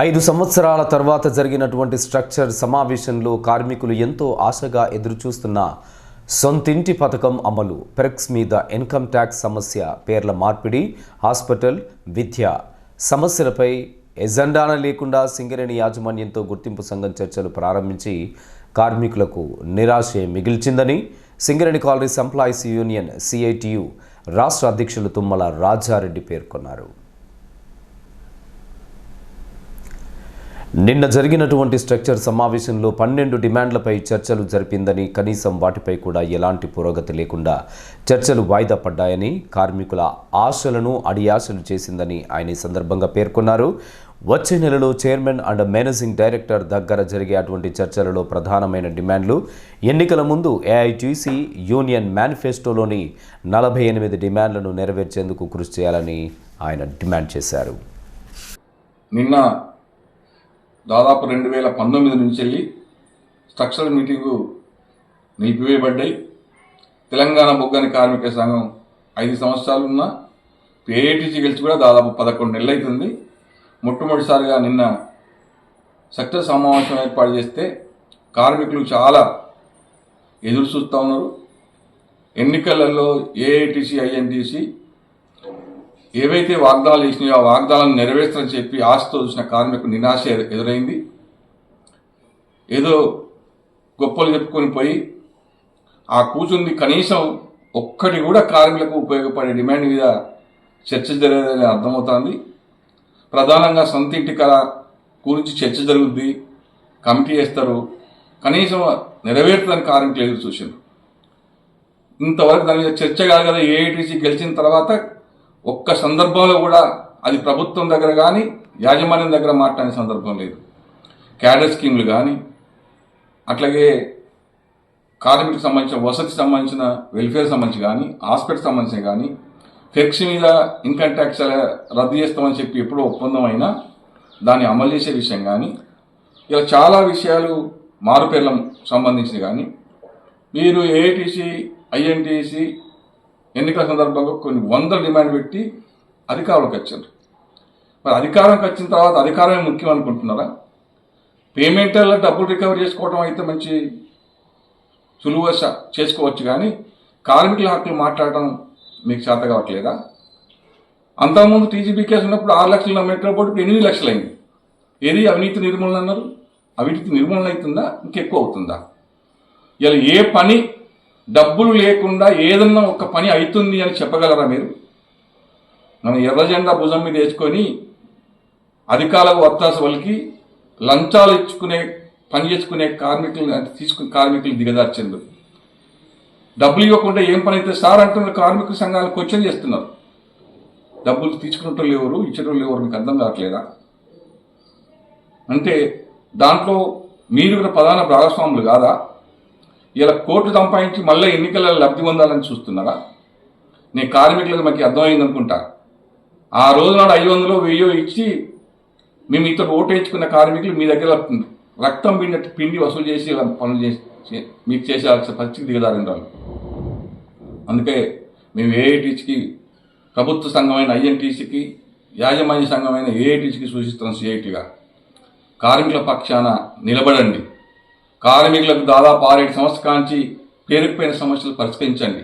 ఐదు సంవత్సరాల తర్వాత జరిగినటువంటి స్ట్రక్చర్ సమావేశంలో కార్మికులు ఎంతో ఆశగా ఎదురుచూస్తున్న సొంతింటి పథకం అమలు పెర్క్స్ మీద ఇన్కమ్ ట్యాక్స్ సమస్య పేర్ల మార్పిడి హాస్పిటల్ విద్య సమస్యలపై ఎజెండాన లేకుండా సింగరేణి యాజమాన్యంతో గుర్తింపు సంఘం చర్చలు ప్రారంభించి కార్మికులకు నిరాశే మిగిల్చిందని Singareni colonies employees union CITU రాష్ట్ర అధ్యక్షులు తుమ్మల రాజారెడ్డి పేర్కొన్నారు. నిన్న జరిగినటువంటి స్ట్రక్చర్ సమావేశంలో పన్నెండు డిమాండ్లపై చర్చలు జరిపిందని కనీసం వాటిపై కూడా ఎలాంటి పురోగతి లేకుండా చర్చలు వాయిదా పడ్డాయని కార్మికుల ఆశలను అడియాశలు చేసిందని ఆయన సందర్భంగా పేర్కొన్నారు. వచ్చే నెలలో చైర్మన్ అండ్ మేనేజింగ్ డైరెక్టర్ దగ్గర జరిగే అటువంటి చర్చలలో ప్రధానమైన డిమాండ్లు. ఎన్నికల ముందు ఏఐటీసీ యూనియన్ మేనిఫెస్టోలోని నలభై ఎనిమిది డిమాండ్లను నెరవేర్చేందుకు కృషి చేయాలని ఆయన డిమాండ్ చేశారు. నిన్న దాదాపు రెండు వేల పంతొమ్మిది నుంచి వెళ్ళి స్ట్రక్చరల్ మీటింగు నిలిపివేయబడ్డాయి. తెలంగాణ బొగ్గని కార్మిక సంఘం ఐదు సంవత్సరాలు ఉన్న గెలిచి కూడా దాదాపు పదకొండు నెలలు అవుతుంది మొట్టమొదటిసారిగా నిన్న సెక్టర్ సమావేశం ఏర్పాటు చేస్తే కార్మికులు చాలా ఎదురు చూస్తూ ఉన్నారు. ఎన్నికలలో ఏఐటీసీ ఐఎన్టీసీ ఏవైతే వాగ్దానాలు చేసినాయో ఆ వాగ్దానాలను నెరవేర్చని చెప్పి ఆశతో చూసిన కార్మికులు నిరాశ ఎదురైంది. ఏదో గొప్పలు చెప్పుకొని పోయి ఆ కూచుంది కనీసం ఒక్కటి కూడా కార్మికులకు ఉపయోగపడే డిమాండ్ మీద చర్చ జరగదని అర్థమవుతోంది. ప్రధానంగా సొంత ఇంటి కళ గురించి చర్చ జరుగుద్ది. కమిటీ వేస్తారు. కనీసం నెరవేర్చడానికి కార్మికులు ఎదురు చూసింది ఇంతవరకు దాని మీద చర్చ కాదు కదా ఏఐటీసీ గెలిచిన తర్వాత ఒక్క సందర్భంలో కూడా అది ప్రభుత్వం దగ్గర కానీ యాజమాన్యం దగ్గర మాట్లాడిన సందర్భం లేదు. క్యాడర్ స్కీమ్లు కానీ అట్లాగే కార్మికులకు సంబంధించిన వసతికి సంబంధించిన వెల్ఫేర్ సంబంధించి కానీ హాస్పిటల్ సంబంధించిన కానీ ఫెక్స్ మీద ఇన్కమ్ ట్యాక్స్ రద్దు చేస్తామని చెప్పి ఎప్పుడో ఒప్పందం అయినా దాన్ని అమలు చేసే విషయం కానీ ఇలా చాలా విషయాలు మారుపేర్ల సంబంధించి కానీ మీరు ఏఐటీసీ ఐఎన్టీసీ ఎన్నికల సందర్భంగా కొన్ని వందల డిమాండ్ పెట్టి అధికారంలోకి వచ్చారు. మరి అధికారంకి వచ్చిన తర్వాత అధికారమే ముఖ్యం అనుకుంటున్నారా? పేమెంట్లలో డబ్బులు రికవర్ చేసుకోవడం అయితే మంచి సులువ చేసుకోవచ్చు కానీ కార్మికుల హక్కులు మాట్లాడడం మీకు చేత కావట్లేదా? అంతకుముందు టీజీబీ కేసు ఉన్నప్పుడు ఆరు లక్షలు నమ్మేటప్పుడు బోర్డుకి ఎనిమిది లక్షలైంది. ఏది అవినీతి నిర్మూలన అన్నారు? అవినీతి నిర్మూలన అవుతుందా? ఇంకెక్కువ అవుతుందా? ఇలా ఏ పని డబ్బులు లేకుండా ఏదన్నా ఒక పని అవుతుంది అని చెప్పగలరా మీరు? మనం ఎర్రజెండా భుజం మీద వేసుకొని అధికారులకు వత్తాస వాళ్ళకి లంచాలు ఇచ్చుకునే పని చేసుకునే కార్మికులు తీసుకునే కార్మికులు దిగదార్చింది డబ్బులు ఇవ్వకుండా ఏం పని అయితే సార్ అంటున్నారు కార్మిక సంఘాలు క్వశ్చన్ చేస్తున్నారు. డబ్బులు తీసుకున్నట్టు ఎవరు ఇచ్చేటోళ్ళు ఎవరు మీకు అర్థం కావట్లేదా? అంటే దాంట్లో మీరు కూడా ప్రధాన భాగస్వాములు కాదా? ఇలా కోర్టు సంపాదించి మళ్ళీ ఎన్నికల లబ్ధి పొందాలని చూస్తున్నారా? నేను కార్మికులకు మాకు అర్థమైంది అనుకుంటా. ఆ రోజు నాడు ఐదు వందలు వెయ్యో ఇచ్చి మేము ఇతర ఓటేయించుకున్న కార్మికులు మీ దగ్గర రక్తం పిండి పిండి వసూలు చేసి ఇలా పనులు చేసి మీరు మీకు చేసేయాల్సిన పరిస్థితి దిగదారండి వాళ్ళు అందుకే మేము ఏఐటీసీకి ప్రభుత్వ సంఘమైన ఐఎన్టీసీకి యాజమాన్య సంఘమైన ఏఐటీసీకి సూచిస్తున్నాం సిఐటిగా. కార్మికుల పక్షాన నిలబడండి. కార్మికులకు దాదాపు ఆరేడు సంవత్సరాల నుంచి పేరుకుపోయిన సమస్యలు పరిష్కరించండి.